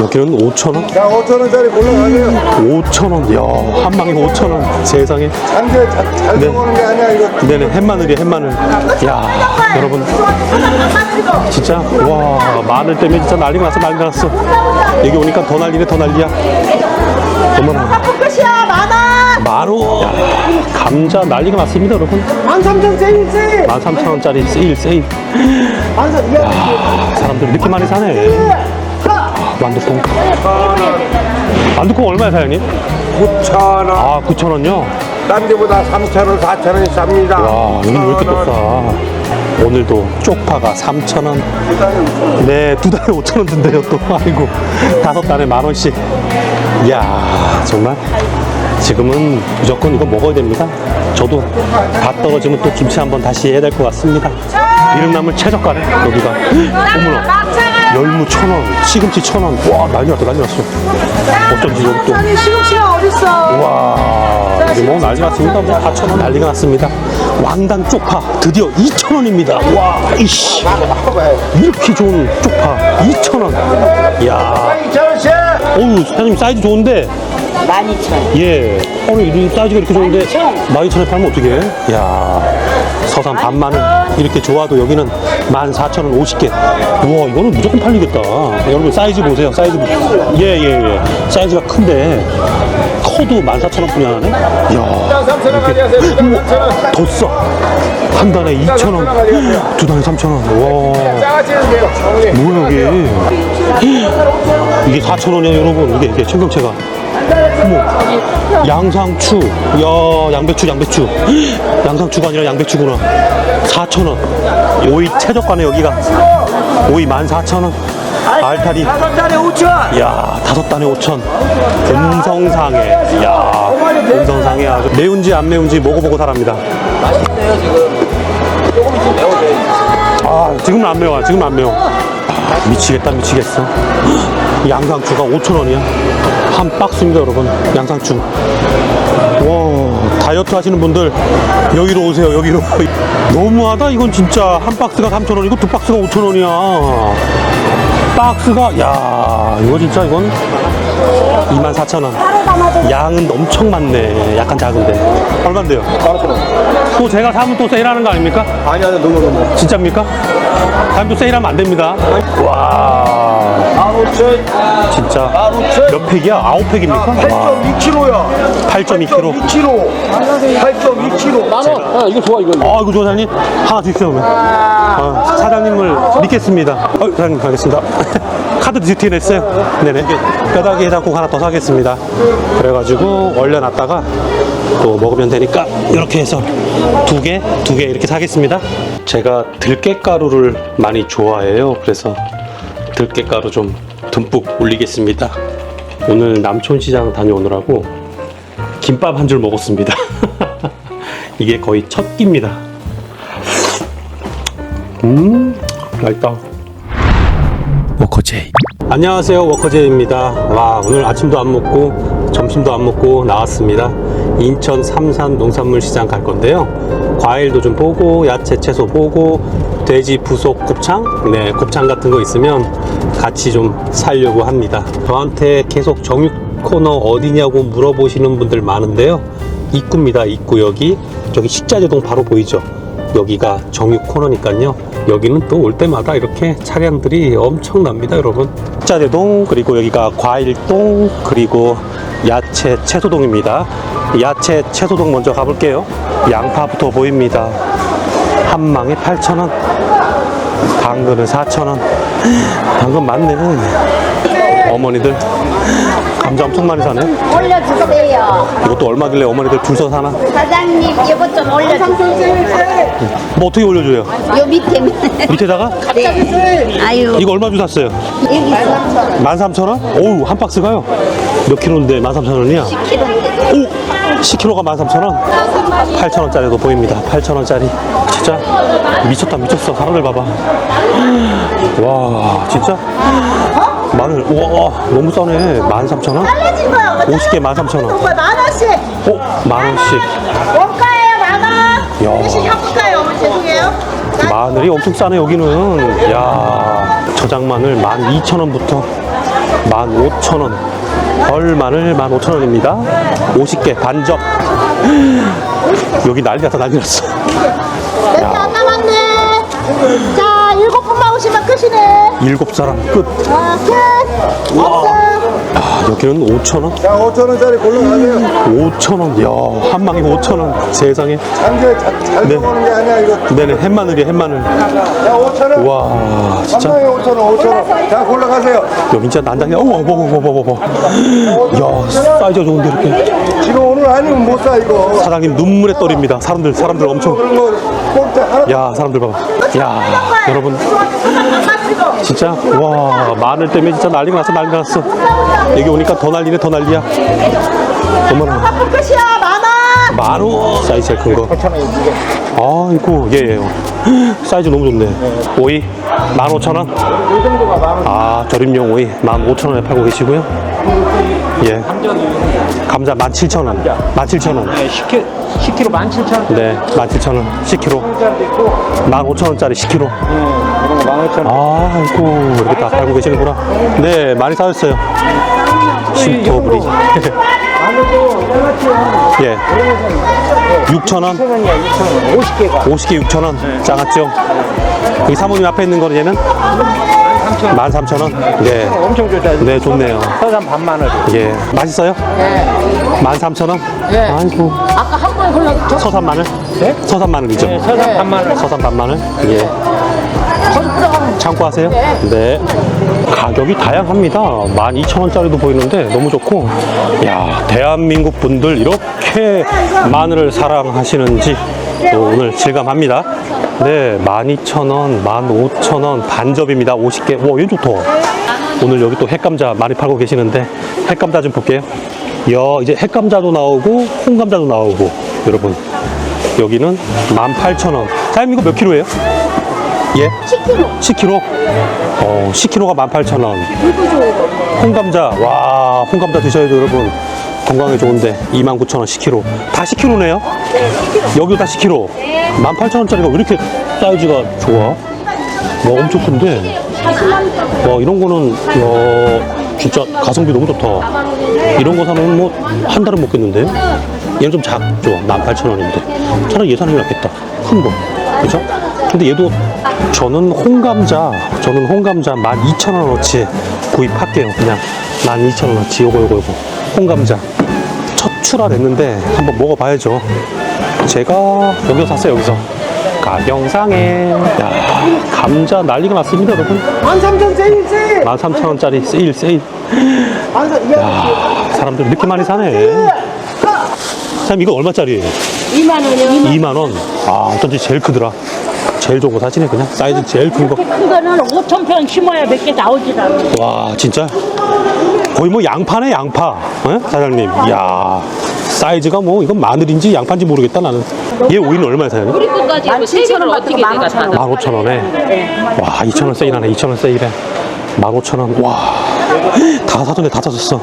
여기는 5,000원? 자, 5천원짜리 골라가세요. 5,000원. 야, 한 망에 5,000원. 세상에. 잔게 잘, 잘 네. 들어오는 게 아니야, 이거. 네네, 햇마늘이야, 햇마늘. 야, 여러분. 진짜, 와, 마늘 때문에 진짜 난리가 났어, 난리가 났어. 여기 오니까 더 난리네, 더 난리야. 어머나. 끝이야 만원 마루. 야, 감자 난리가 났습니다, 여러분. 만삼천 세일 세일 13,000원짜리 세일, 세일. 만삼 아, 사람들 이렇게 많이 사네. 만두콩. 만두콩 얼마야, 사장님? 9천원. 아, 9,000원요? 딴 데보다 3천원, 4천원이 쌉니다. 와, 여기는 왜 이렇게 또 싸? 오늘도 쪽파가 3,000원. 네, 두 달에 5,000원 든대요, 또. 아이고, 다섯 달에 만 원씩. 이야, 정말. 지금은 무조건 이거 먹어야 됩니다. 저도 다 떨어지면 또 김치 한번 다시 해야 될 것 같습니다. 이름나물 최저가네, 여기가. 어머나. 열무 천 원, 시금치 천 원. 와, 난리 났다, 난리 났어. 어쩐지 여기 또. 아니 시금치가 어딨어? 와 여기 뭐 난리 났습니다. 뭐 4천 원 난리가 났습니다. 왕단 쪽파 드디어 2천 원입니다. 와 이씨. 이렇게 좋은 쪽파 2천 원. 이야. 2천원씩! 어우 사장님 사이즈 좋은데? 12,000원 예. 어느 이 사이즈가 이렇게 좋은데? 12,000원에 팔면 어떡해? 야 서산 반마늘 이렇게 좋아도 여기는 14,000원 50개 우와 이거는 무조건 팔리겠다 여러분 사이즈 보세요 사이즈 예 예 예 사이즈가 큰데 커도 14,000원 뿐이 안 하네 이야 3천원 가져가세요. 3천원. 더 싸. 한 달에 2,000원, 두 달에 3,000원. 와, 짜가지는 돼요. 형님. 뭐야, 이게. 이게 4,000원이야, 여러분. 이게, 이게 청경채가. 어머, 양상추. 야, 양배추, 양배추. 양상추가 아니라 양배추구나. 4,000원. 오이 최저가네, 여기가. 오이 14,000원. 알타리. 다섯 달에 5천! 야 다섯 단에 5천 금성상해 야 금성상해 아주 매운지 안 매운지 먹어보고 사랍니다 맛있네요 지금 조금 있으면 매워져요 아 지금은 안 매워 지금은 안 매워 아, 미치겠다 미치겠어. 양상추가 5천 원이야. 한 박스입니다 여러분. 양상추. 와 다이어트 하시는 분들 여기로 오세요 여기로. 너무하다 이건 진짜. 한 박스가 3천 원이고 두 박스가 5천 원이야. 박스가 야 이거 진짜 이건 24,000원 양은 엄청 많네 약간 작은데 얼만데요? 또 제가 사면 또 세일하는 거 아닙니까? 아니, 아니, 너무, 너무. 진짜입니까? 다음 또 세일하면 안 됩니다 와 15,000. 진짜 15,000. 몇 팩이야? 아홉 팩입니까? 와 8.2kg야. 8.2kg 2kg. 8.2kg. 아 이거 좋아 사장님 하나 주세요 그러면 어, 사장님을 믿겠습니다 어, 사장님 가겠습니다 카드 듀티 냈어요 네네 뼈다귀 해장국 하나 더 사겠습니다 그래가지고 얼려놨다가 또 먹으면 되니까 이렇게 해서 두 개 두 개 이렇게 사겠습니다 제가 들깨가루를 많이 좋아해요 그래서 들깨가루 좀 듬뿍 올리겠습니다 오늘 남촌시장 다녀오느라고 김밥 한 줄 먹었습니다. 이게 거의 첫 끼입니다. 음, 맛있다. 워커제이. 안녕하세요, 워커제이입니다. 와, 오늘 아침도 안 먹고 점심도 안 먹고 나왔습니다. 인천 삼산 농산물 시장 갈 건데요. 과일도 좀 보고 야채 채소 보고 돼지 부속 곱창, 네 곱창 같은 거 있으면 같이 좀 살려고 합니다. 저한테 계속 정육 코너 어디냐고 물어보시는 분들 많은데요. 입구입니다. 입구 여기 저기 식자재동 바로 보이죠. 여기가 정육 코너니까요. 여기는 또 올 때마다 이렇게 차량들이 엄청납니다, 여러분. 식자재동 그리고 여기가 과일동 그리고 야채 채소동입니다. 야채 채소동 먼저 가볼게요. 양파부터 보입니다. 한 망에 8,000원. 당근은 4,000원. 당근 많네. 어머니들 감자 엄청 많이 사네. 올려주세요. 이것도 얼마길래 어머니들 줄 서 사나? 사장님, 이것 좀 올려주세요. 뭐 어떻게 올려줘요? 요 밑에. 밑에다가? 네. 아유, 이거 얼마 주고 샀어요? 여기 3천 13,000원? 오우, 한 박스가요? 몇 킬로인데 13,000원이야? 오! 10kg가 13,000원? 8,000원짜리도 보입니다. 8,000원짜리. 진짜 미쳤다, 미쳤어. 사람들 봐봐. 와, 진짜. 마늘, 우와, 너무 싸네. 13,000원? 50개 13,000원. 만원씩 어? 만원씩. 원가예요 만원 야. 대신 어머니 죄송해요 마늘이 엄청 싸네 여기는 야 저장 마늘 12,000원부터 15,000원. 벌마늘 15,000원입니다. 50개 반접. 여기 난리 났다 난리 났어. 몇개 안 남았네. 자, 끝이네. 일곱 사람 끝. 아, 끝. 없어. 아, 여기는 5,000원? 자 5천원짜리 골라가세요 5,000원. 야, 한 방에 5,000원. 세상에. 장게 잘, 잘 네. 먹는 게 아니야 이거 네네, 햇마늘이야, 햇마늘. 자 5천원 와, 진짜. 한방에 5천원 5천원 자 골라가세요 여기 진짜 난장이, 어머, 어머, 어머, 어머, 어머. 야, 사이즈가 좋은데, 이렇게. 지금 오늘 아니면 못 사 이거 사장님 눈물의 떨입니다. 사람들, 사람들 엄청. 그런 거 공짜 하나 야, 사람들 봐봐. 야, 여러분. 진짜, 와, 마늘 때문에 진짜 난리가 났어, 난리가 났어. 여기 오니까 더 난리네, 더 난리야. 어머나. 한 끝이야, 만 원. 마루 사이즈 큰 거. 아이고, 예, 예. 사이즈 너무 좋네. 오이 15,000원. 아, 절임용 오이 15,000원에 팔고 계시고요. 예. 감자 17,000원. 17,000원. 네, 10kg, 10kg 17,000원. 네, 17,000원. 10kg. 15,000원짜리 10kg. 이런 거 15,000원. 아이고, 이렇게 다 팔고 계시는구나. 네, 많이 사셨어요. 쉼터브리. 예. 6,000원. 6,000원이야, 6,000원. 50개가. 50개 6,000원. 작았죠? 여기 사모님 앞에 있는 거는 얘는 13,000원. 네. 엄청 좋다. 네, 좋네요. 서산 반마늘. 예. 맛있어요? 네. 13,000원? 네. 아이고. 아까 한 번에 골라 서산 마늘? 네? 서산 마늘이죠? 네, 서산 반마늘. 서산 반마늘? 예. 참고 하세요? 네. 가격이 다양합니다. 12,000원짜리도 보이는데 너무 좋고. 야, 대한민국 분들 이렇게 마늘을 사랑하시는지 또 오늘 실감합니다. 네, 12,000원, 15,000원 반접입니다. 50개. 와, 얘 좋다. 오늘 여기 또 햇감자 많이 팔고 계시는데 햇감자 좀 볼게요. 야, 이제 햇감자도 나오고 홍감자도 나오고 여러분 여기는 18,000원. 사장님 이거 몇 킬로예요? 예? 10kg. 10kg? 어, 10kg가 18,000원. 홍감자, 와, 홍감자 드셔야죠, 여러분. 건강에 좋은데 29,000원 10kg. 다 10kg네요? 여기도 다 10kg. 18,000원짜리가 왜 이렇게 사이즈가 좋아? 와, 엄청 큰데. 와, 이런 거는, 와, 진짜 가성비 너무 좋다. 이런 거 사면 뭐, 한 달은 먹겠는데? 얘는 좀 작죠. 18,000원인데. 차라리 예산이 낫겠다. 큰 거. 그죠? 근데 얘도 저는 홍감자, 저는 홍감자 12,000원어치 구입할게요. 그냥 12,000원어치 요거, 요거, 요거. 홍감자. 첫 출하됐는데 한번 먹어봐야죠. 제가 여기서 샀어요, 여기서. 가경상에. 야, 감자 난리가 났습니다, 여러분. 13,000 세일세 13,000원짜리 세일, 세일. 야, 사람들 이렇게 많이 사네. 사장님, 이거 얼마짜리예요? 2만 원이요. 2만 원. 아, 어쩐지 제일 크더라. 제일 좋은 거 사시네, 그냥. 사이즈 제일 큰 거. 큰 거는 5천 평 심어야 몇 개 나오질 않아. 와, 진짜. 거의 뭐 양파네, 양파. 어? 사장님. 이야. 사이즈가 뭐, 이건 마늘인지 양파인지 모르겠다, 나는. 얘 오이는 얼마에 사요? 까지 세 개를 어떻게 내가 다 15,000원에. 와, 2,000원 세일하네, 2,000원 세일해. 15,000원. 와. 다 사줬네, 다 사줬어.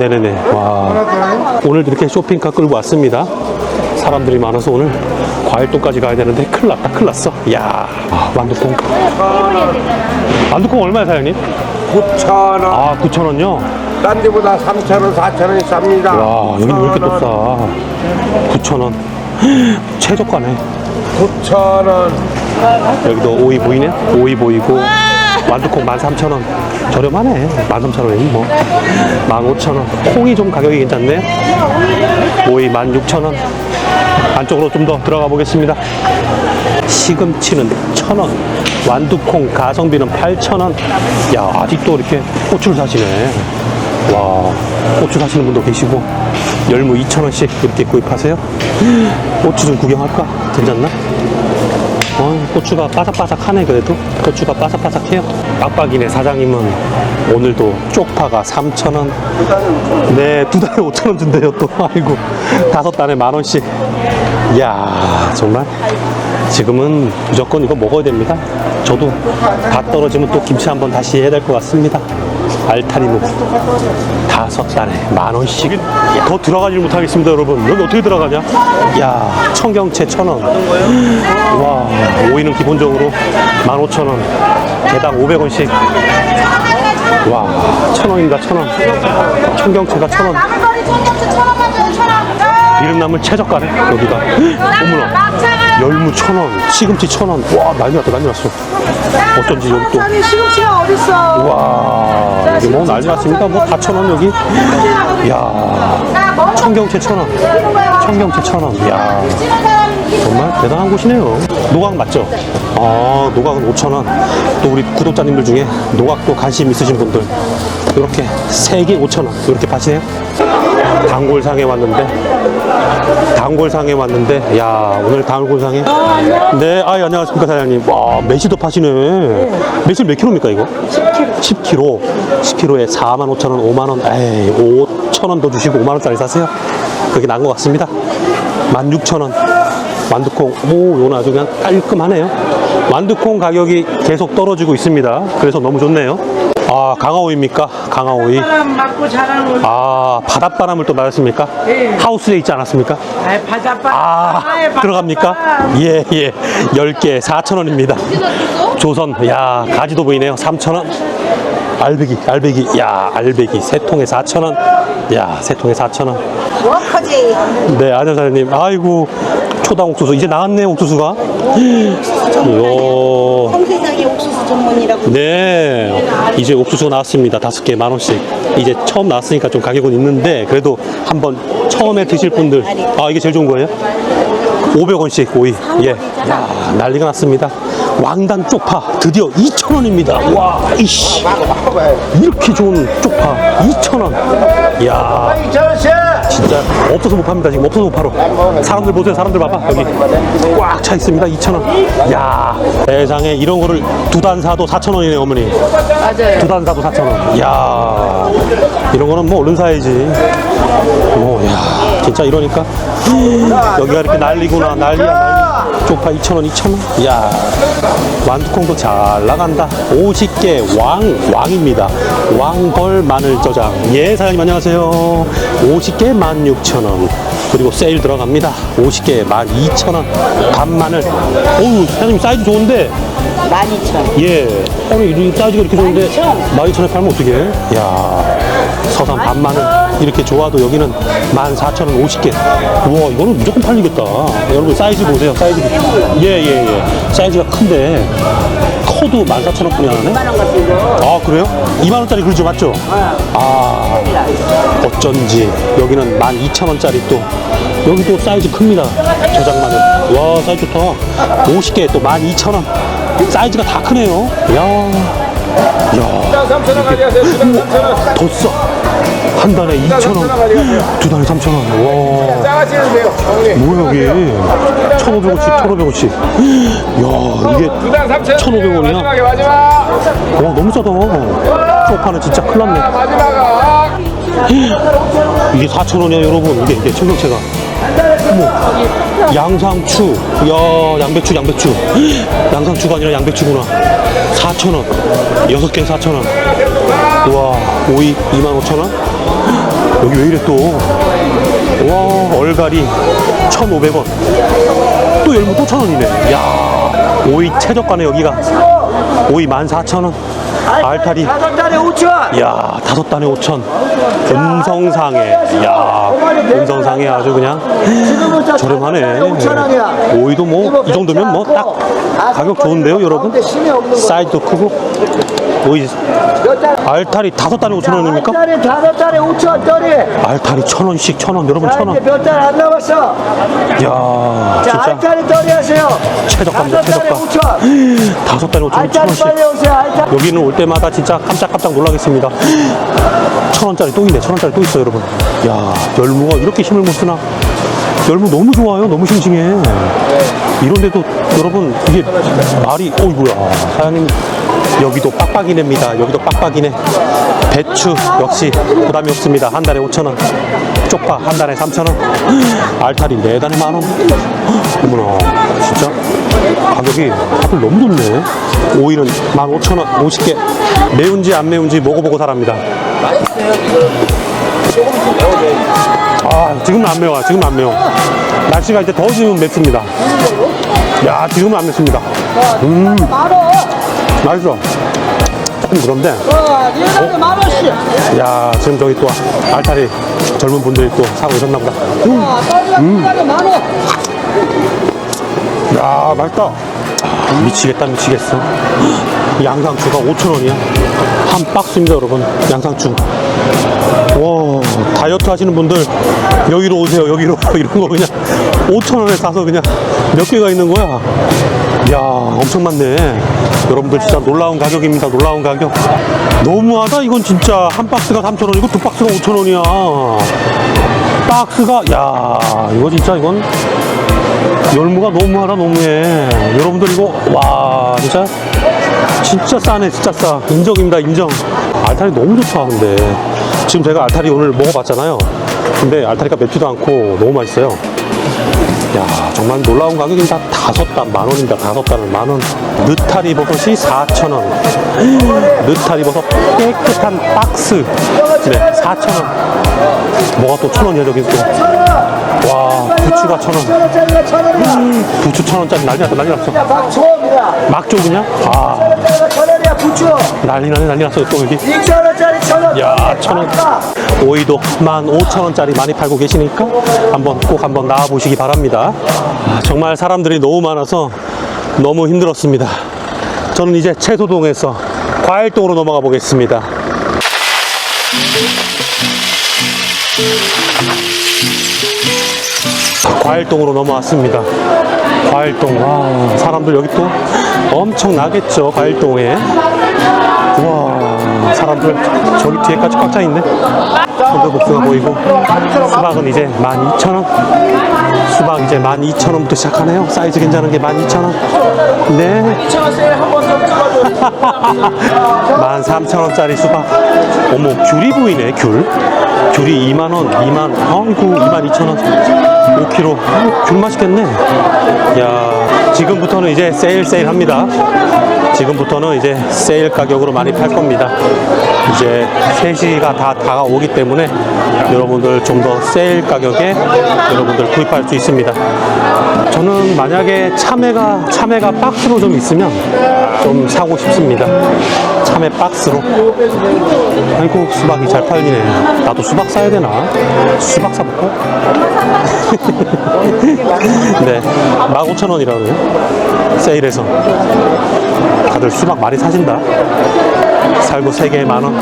네네네. 와. 오늘 이렇게 쇼핑카 끌고 왔습니다. 사람들이 많아서 오늘 과일도까지 가야 되는데 큰일 났다, 큰일 났어. 이야. 아, 완두콩. 완두콩 얼마에 사장님? 9천원 아, 9,000원요? 딴 데보다 3천원 4천원이 쌉니다 와, 여긴 왜 이렇게 또 싸? 9,000원. 최저가네. 9천원 여기도 오이 보이네? 오이 보이고 완두콩 13,000원 저렴하네 13,000원이니 뭐 15,000원 콩이 좀 가격이 괜찮네 오이 16,000원 안쪽으로 좀 더 들어가 보겠습니다. 시금치는 1,000원 완두콩 가성비는 8,000원. 야 아직도 이렇게 고추를 사시네. 와 고추 사시는 분도 계시고 열무 2,000원씩 이렇게 구입하세요. 고추 좀 구경할까? 괜찮나? 어, 고추가 바삭바삭하네 그래도. 고추가 바삭바삭해요 빡빡이네. 사장님은 오늘도 쪽파가 3,000원. 네 두 달에 5,000원 준대요 또. 아이고 다섯 달에 만원씩. 이야 정말? 지금은 무조건 이거 먹어야 됩니다. 저도 다 떨어지면 또 김치 한번 다시 해야 될 것 같습니다 알타리묵 다섯 달에 만 원씩. 더 들어가지 못하겠습니다 여러분. 여기 어떻게 들어가냐? 야 청경채 천 원. 와 오이는 기본적으로 만 오천 원. 개당 오백 원씩. 와, 천 원입니다, 천 원. 청경채가 천 원. 비름나물 최저가네, 여기가. 어머나. 막차가요. 열무 천 원, 시금치 천 원. 와, 난리 났다, 난리 났어. 어쩐지 여기 또. 아니 시금치가 어딨어? 와, 여기 뭐 난리 났습니다. 뭐 다 천원 여기. 야, 청경채 천 원. 청경채 천 원. 야, 정말 대단한 곳이네요. 노각 맞죠? 아, 노각은 5천 원. 또 우리 구독자님들 중에 노각도 관심 있으신 분들 이렇게 세개 5천 원 이렇게 파시네요. 단골상에 왔는데 단골상에 왔는데 야 오늘 단골상에 네, 아 안녕하십니까 사장님. 와 매실도 파시네. 매실 몇 킬로입니까 이거? 10kg. 10kg. 10kg에 4만 5천 원, 5만 원. 에이 5천 원더 주시고 5만 원짜리 사세요. 그게 나은 것 같습니다. 16,000원. 완두콩, 오, 이건 아주 그냥 깔끔하네요. 완두콩 가격이 계속 떨어지고 있습니다. 그래서 너무 좋네요. 아, 강화오입니까? 강화오이. 바람 맞고 자라는 거. 아, 바닷바람을 또 맞았습니까? 예. 하우스에 있지 않았습니까? 아, 바닷바. 아, 들어갑니까? 예, 예. 10개 4,000원입니다. 조선, 야, 가지도 보이네요. 3,000원. 알배기, 알배기, 야, 알배기. 세 통에 4,000원. 야, 세 통에 4,000원. 워커제이. 네, 안녕 사장님. 아이고, 초당 옥수수. 이제 나왔네, 옥수수가. 요. 성세상의 옥수수 전문이라고. 네, 이제 옥수수가 나왔습니다. 다섯 개 만 원씩. 이제 처음 나왔으니까 좀 가격은 있는데 그래도 한번 처음에 드실 분들 아 이게 제일 좋은 거예요? 500원씩 오이. 예. 야, 난리가 났습니다. 왕단 쪽파 드디어 2,000원입니다. 와, 이씨. 이렇게 좋은 쪽파 2,000원. 야, 진짜 없어서 못 팝니다. 지금 없어서 못 팔어. 사람들 보세요. 사람들 봐봐. 여기 꽉 차 있습니다. 2,000원. 야, 세상에 이런 거를 두 단 사도 4,000원이네, 어머니. 맞아요. 두 단 사도 4,000원. 야 이런 거는 뭐 얼른 사야지. 뭐, 야 진짜 이러니까. 여기가 이렇게 난리구나. 난리야, 난리. 쪽파 2,000원, 2,000원. 야 완두콩도 잘 나간다. 50개 왕, 왕입니다. 왕벌 마늘 저장. 예, 사장님 안녕하세요. 50개 16,000원. 그리고 세일 들어갑니다. 50개 12,000원. 반 마늘. 어우, 사장님 사이즈 좋은데. 12,000원. 예. 아니, 이 사이즈가 이렇게 좋은데 12,000원에 팔면 어떡해? 야 서산 반마늘 이렇게 좋아도 여기는 14,000원 50개. 우와, 이거는 무조건 팔리겠다. 여러분 사이즈 보세요. 사이즈. 예, 예, 예. 사이즈가 큰데 커도 14,000원 뿐이 안 하네? 아, 그래요? 2만원짜리 그러죠, 맞죠? 아, 어쩐지 여기는 12,000원짜리 또 여기도 사이즈 큽니다. 저장 마늘. 와, 사이즈 좋다. 50개 또 12,000원. 사이즈가 다 크네요. 야. 야. 3,000원 가져가세요. 3,000원. 더 싸. 한 단에 2,000원. 두 단에 3,000원. 와. 싸가시는데요, 형님. 뭐야, 여기. 1,500원씩, 1,500원씩. 야, 이게 두단 3,000원. 1,500원이야? 마지막에 마지막. 와, 너무 싸다. 쪽파는 진짜 큰일 났네. 이게 4,000원이야, 여러분. 이게, 이게 청경채가. 어머. 양상추. 야, 양배추, 양배추. 양상추가 아니라 양배추구나. 4,000원. 6개 4,000원. 우와, 오이 25,000원? 여기 왜 이래 또? 와, 얼갈이 1,500원. 또 열무 또 1,000원이네. 야, 오이 최저가네, 여기가. 오이 14,000원. 알타리. 다섯 달에 5천. 야 다섯 단에 5천. 음성상해 야 음성상해 아주 그냥 저렴하네. 오이도 뭐 이 정도면 뭐 딱 가격 좋은데요 여러분? 사이즈도 크고 오이 알타리 다섯 단에 5천 원입니까? 달에 다섯 달에 5천 짜리. 알타리 천 원씩 천 원 여러분 천 원. 몇달 안 남았어. 야 자, 진짜 알짜리 떨이 하세요. 최저가입니다 다섯 달에 최저가 5천. 다섯 단에 5천 원 천 알짜리 원씩 빨리 오세요. 알짜리. 여기는 올 때마다 진짜 깜짝깜짝 놀라겠습니다. 천 원짜리 또 있네. 천 원짜리 또 있어, 여러분. 야, 열무가 이렇게 힘을 못 쓰나? 열무 너무 좋아요. 너무 싱싱해. 이런데도 여러분 이게 말이 어이구야. 사장님 여기도 빡빡이네입니다. 여기도 빡빡이네. 배추 역시 부담이 없습니다. 한 달에 5천 원. 쪽파 한 달에 3천 원. 알타리 네 단에 만 원. 어머나 진짜 가격이 다들 너무 좋네. 오일은 15,000원 50개. 매운지 안 매운지 먹어보고 사랍니다. 아, 지금은 안 매워. 지금은 안 매워. 날씨가 이제 더워지면 맵습니다. 야, 지금은 안 맵습니다. 음. 맛있어. 큰 그런데 만 원씩. 야 지금 저기 또 알타리 젊은 분들이 또 사고 오셨나 보다. 만 원. 야 맛있다. 미치겠다 미치겠어. 양상추가 5,000원이야. 한 박스입니다 여러분. 양상추. 와 다이어트 하시는 분들 여기로 오세요 여기로. 이런 거 그냥 5,000원에 사서 그냥 몇 개가 있는 거야 야 엄청 많네. 여러분들 진짜 놀라운 가격입니다. 놀라운 가격. 너무하다. 이건 진짜 한 박스가 3,000원이고 두 박스가 5,000원이야. 박스가 야 이거 진짜 이건 열무가 너무하다 너무해. 여러분들 이거 와 진짜. 진짜 싸네 진짜 싸. 인정입니다 인정. 알타리 너무 좋다 근데. 지금 제가 알타리 오늘 먹어봤잖아요. 근데 알타리가 맵지도 않고 너무 맛있어요 야 정말 놀라운 가격입니다 다섯 단 만원입니다. 다섯 단은 만원. 느타리 버섯이 4천원. 느타리 버섯 깨끗한 박스. 네 4천원. 뭐가 또 천원이야 저기 또와 부추가 천원. 원이야. 부추 천 원짜리 난리 났어 난리 났어. 막조 그냥? 아. 천 원이 야 부추. 난리 나네 난리 났어 또 여기 이천 원짜리 천 원. 야, 천 원. 오이도 만 오천 원짜리 많이 팔고 계시니까 한번 꼭 한번 나와 보시기 바랍니다. 아, 정말 사람들이 너무 많아서 너무 힘들었습니다. 저는 이제 채소동에서 과일동으로 넘어가 보겠습니다. 과일동으로 넘어왔습니다. 과일동, 와, 사람들 여기 또 엄청 나겠죠, 과일동에. 우와 사람들 저기 뒤에까지 꽉 차있네. 손도복숭아 보이고. 수박은 이제 12,000원 수박 이제 12,000원부터 시작하네요. 사이즈 괜찮은 게 12,000원. 네. 13,000원짜리 수박. 어머 귤이 보이네 귤. 귤이 2만원 2만 아이고 22,000원. 5kg 귤 맛있겠네. 야 지금부터는 이제 세일 세일 합니다 지금부터는 이제 세일 가격으로 많이 팔 겁니다. 이제 3시가 다 다가오기 때문에 여러분들 좀 더 세일 가격에 여러분들 구입할 수 있습니다. 저는 만약에 참외가, 참외가 박스로 좀 있으면 좀 사고 싶습니다. 참외 박스로. 아이고, 수박이 잘 팔리네. 나도 수박 사야 되나? 수박 사볼까? 네. 15,000원이라네요. 세일해서. 다들 수박 많이 사신다. 살구 3개에 만원.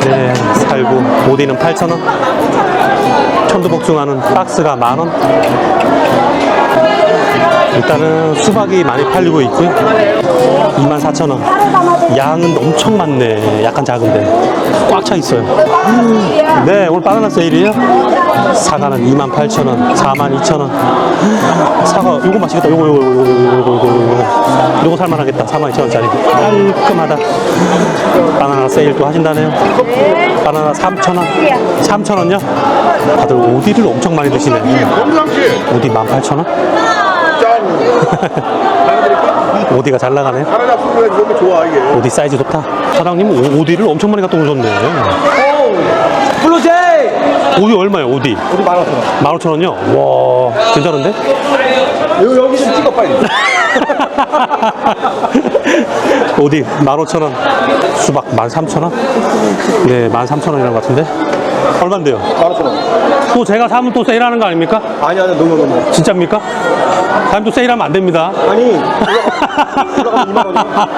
네, 살구. 오디는 8,000원. 천도복숭아는 박스가 만원. 일단은 수박이 많이 팔리고 있고요. 24,000원. 양은 엄청 많네. 약간 작은데. 꽉 차 있어요. 네, 오늘 바나나 세일이에요. 사과는 28,000원, 42,000원. 사과, 요거 맛있겠다. 요거, 요거, 요거, 요거, 요거, 요거, 요거. 요거 살만하겠다. 42,000원짜리. 깔끔하다. 바나나 세일 또 하신다네요. 바나나 3,000원. 3,000원요? 다들 오디를 엄청 많이 드시네. 오디 18,000원? 오디가 잘 나가네. 하나 잡수면 좋아 이게. 오디 사이즈 좋다. 사장님 오- 오디를 엄청 많이 갖다 오셨네. 블루제이. 오디 얼마예요, 오디? 우리 만 원천 원. 15,000원이요? 와, 괜찮은데? 여기 여기 좀 찍어 빨리. 오디 15,000원. 수박 13,000원? 네, 13,000원이라는 것 같은데? 얼만데요? 만 원천 원. 또 제가 사면 또 세일하는 거 아닙니까? 아니 아니 너무 너무. 진짜입니까? 다음 또 세일하면 안 됩니다. 아니 올라가면 2만 원이야.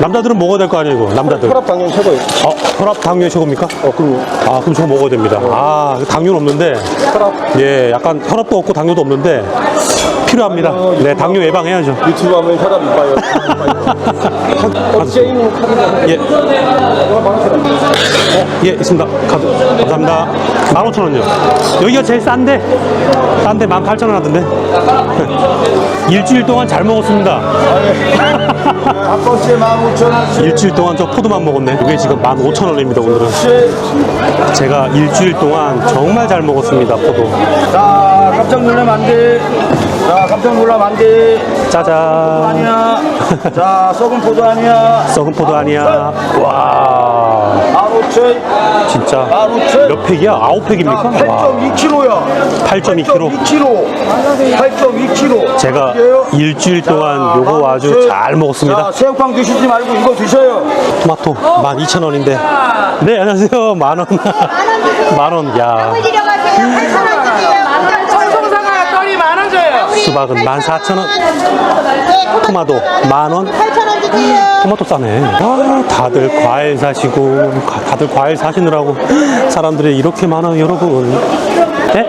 남자들은 먹어야 될 거 아니에요, 이거. 남자들. 혈압 당연 최고예요. 어, 혈압 당뇨 최고입니까? 어 그리고 아, 그럼 저거 먹어야 됩니다. 아, 당뇨는 없는데. 혈압 예, 약간 혈압도 없고 당뇨도 없는데 필요합니다. 네, 당뇨 예방해야죠. 유튜브 하면 혈압 이빠요. 거기 제인 카드 예, 예, 있습니다. 카드. 감사합니다. 15,000원요. 여기가 제일 싼데, 싼데 18,000원 하던데. 일주일 동안 잘 먹었습니다. 한 번째 만 오천 원. 일주일 동안 저 포도만 먹었네. 이게 지금 15,000원입니다, 오늘은. 제가 일주일 동안 정말 잘 먹었습니다, 포도. 자 깜짝 놀라면 안 돼. 자 깜짝 놀라면 안 돼. 짜잔. 아니야. 자 썩은 포도 아니야. 썩은 포도 아니야. 와. 만 오천. 진짜 15,000. 몇 팩이야? 아홉 팩입니까? 와, 8.2kg야. 8.2kg. 8.2kg. 8.2kg. 제가 일주일 동안 요거 아주 잘 먹었습니다. 자, 새우깡 드시지 말고 이거 드셔요. 토마토 12,000원인데. 네, 안녕하세요. 만 원. 만 원. 야, 드려가세요. 8,000원 드세요. 청송사가 떨이 많아 줘요. 수박은 14,000원. 네, 토마토 만 원. 8,000원 주세요. 토마토 싸네. 아, 다들 과일 사시고, 가- 다들 과일 사시느라고 사람들이 이렇게 많아요, 여러분. 네?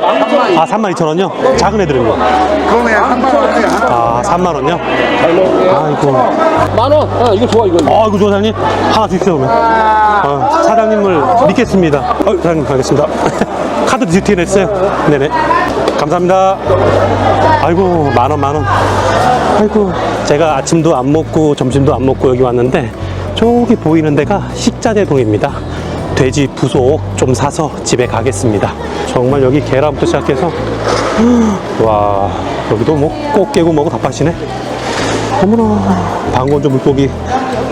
아, 32,000원요? 작은 애들은요? 그러네 3만 원에 하나 아, 3만원요? 아이고. 만 원. 아, 이거 좋아 이거. 아, 이거 좋아, 사장님. 하나 주세요, 그러면. 어, 사장님을 믿겠습니다. 어, 사장님, 가겠습니다. 카드 디테일했어요. 네네. 감사합니다. 아이고, 만 원, 만 원. 아이고, 제가 아침도 안 먹고 점심도 안 먹고 여기 왔는데, 저기 보이는 데가 식자재동입니다. 돼지 부속 좀 사서 집에 가겠습니다. 정말 여기 계란부터 시작해서, 와, 여기도 뭐 뭐고 다 파시네. 어머나 방건조 물고기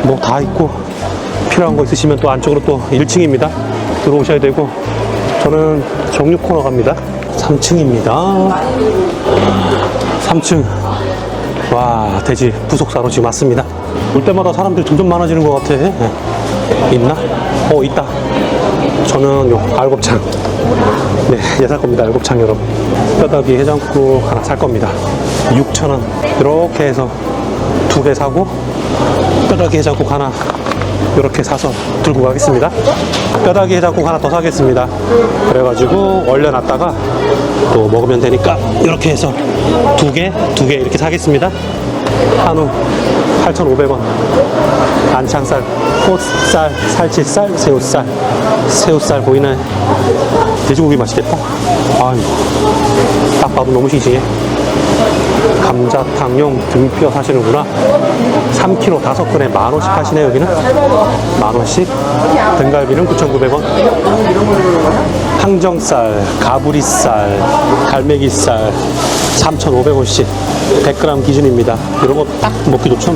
뭐 다 있고 필요한 거 있으시면 또 안쪽으로 또 1층입니다 들어오셔야 되고 저는 정육 코너 갑니다 3층입니다 3층 와 돼지 부속사로 지금 왔습니다 올 때마다 사람들이 점점 많아지는 것 같아 예. 있나? 어 있다 저는 요 알곱창 네, 예살 겁니다. 알곱창 여러분. 뼈다귀 해장국 하나 살 겁니다. 6,000원. 이렇게 해서 두 개 사고, 뼈다귀 해장국 하나 이렇게 사서 들고 가겠습니다. 뼈다귀 해장국 하나 더 사겠습니다. 그래가지고 얼려놨다가 또 먹으면 되니까 이렇게 해서 두 개, 두 개 이렇게 사겠습니다. 한우 8,500원. 안창살, 꽃살, 살치살, 새우살. 새우살 보이네. 돼지고기 맛있겠다. 아유, 딱 봐도 너무 싱싱해. 감자탕용 등뼈 사시는구나. 3kg 5근에 만원씩 하시네, 여기는. 만원씩. 등갈비는 9,900원. 항정살, 가브리살, 갈매기살 3,500원씩 100g 기준입니다. 이런 거 딱 먹기 좋죠.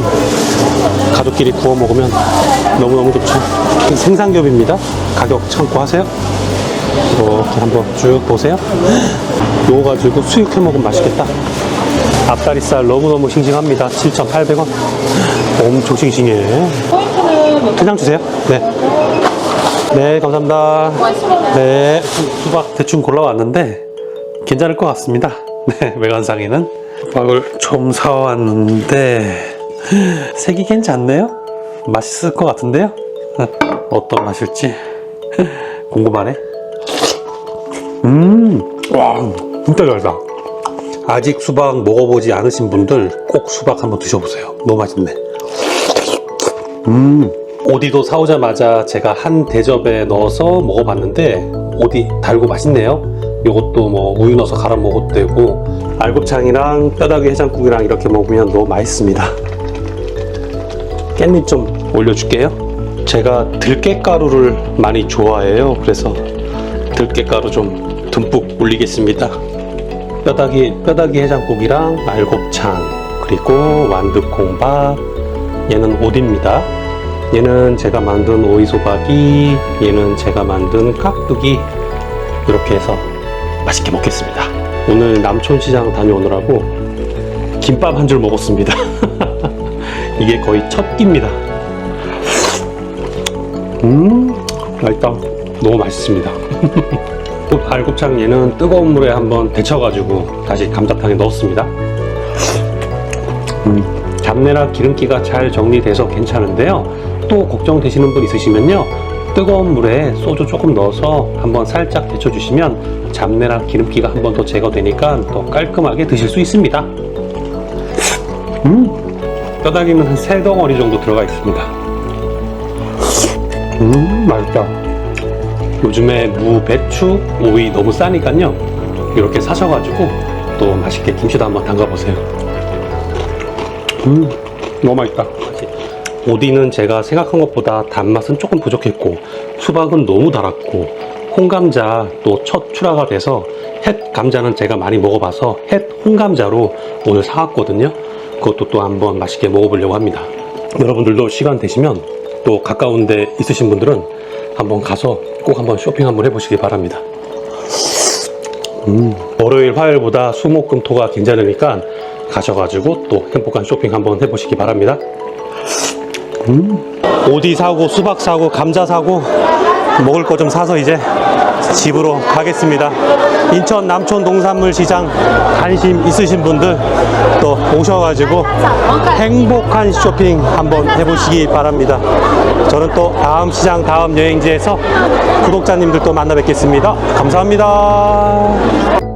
가족끼리 구워 먹으면 너무너무 좋죠. 생삼겹입니다. 가격 참고하세요. 이렇게 한번 쭉 보세요. 요거 가지고 수육해 먹으면 맛있겠다. 앞다리살 너무너무 싱싱합니다. 7,800원. 엄청 싱싱해. 그냥 주세요. 네. 네, 감사합니다. 네, 수박 대충 골라왔는데 괜찮을 것 같습니다. 네, 외관상에는 수박을 좀 사왔는데 색이 괜찮네요. 맛있을 것 같은데요. 어떤 맛일지 궁금하네. 음, 와, 진짜 잘다. 아직 수박 먹어보지 않으신 분들 꼭 수박 한번 드셔보세요. 너무 맛있네. 음, 오디도 사오자마자 제가 한 대접에 넣어서 먹어봤는데 오디 달고 맛있네요. 요것도 뭐 우유 넣어서 갈아 먹어도 되고 알곱창이랑 뼈다귀 해장국이랑 이렇게 먹으면 너무 맛있습니다. 깻잎 좀 올려줄게요. 제가 들깨가루를 많이 좋아해요. 그래서 들깨가루 좀 듬뿍 올리겠습니다. 뼈다귀 뼈다귀 해장국이랑 알곱창 그리고 완두콩밥 얘는 오디입니다. 얘는 제가 만든 오이소박이 얘는 제가 만든 깍두기 이렇게 해서 맛있게 먹겠습니다. 오늘 남촌시장 다녀오느라고 김밥 한 줄 먹었습니다. 이게 거의 첫 끼입니다. 음, 맛있다. 너무 맛있습니다. 또 알곱창 얘는 뜨거운 물에 한번 데쳐가지고 다시 감자탕에 넣었습니다. 음, 잡내나 기름기가 잘 정리돼서 괜찮은데요. 또 걱정되시는 분 있으시면요. 뜨거운 물에 소주 조금 넣어서 한번 살짝 데쳐주시면 잡내나 기름기가 한번 더 제거되니까 더 깔끔하게 드실 수 있습니다. 음, 뼈다귀는 한세 덩어리 정도 들어가 있습니다. 음, 맛있다. 요즘에 무, 배추, 오이 너무 싸니까요. 이렇게 사셔가지고 또 맛있게 김치도 한번 담가보세요. 음, 너무 맛있다. 오디는 제가 생각한 것보다 단맛은 조금 부족했고 수박은 너무 달았고 홍감자 또 첫 출하가 돼서 햇 감자는 제가 많이 먹어봐서 햇 홍감자로 오늘 사왔거든요. 그것도 또 한번 맛있게 먹어보려고 합니다. 여러분들도 시간 되시면 또 가까운 데 있으신 분들은 한번 가서 꼭 한번 쇼핑 한번 해보시기 바랍니다. 음, 월요일, 화요일보다 수목금 토가 괜찮으니까 가셔가지고 또 행복한 쇼핑 한번 해보시기 바랍니다. 음, 오디 사고, 수박 사고, 감자 사고, 먹을 거 좀 사서 이제 집으로 가겠습니다. 인천 남촌 농산물 시장 관심 있으신 분들 또 오셔가지고 행복한 쇼핑 한번 해보시기 바랍니다. 저는 또 다음 시장, 다음 여행지에서 구독자님들 또 만나 뵙겠습니다. 감사합니다.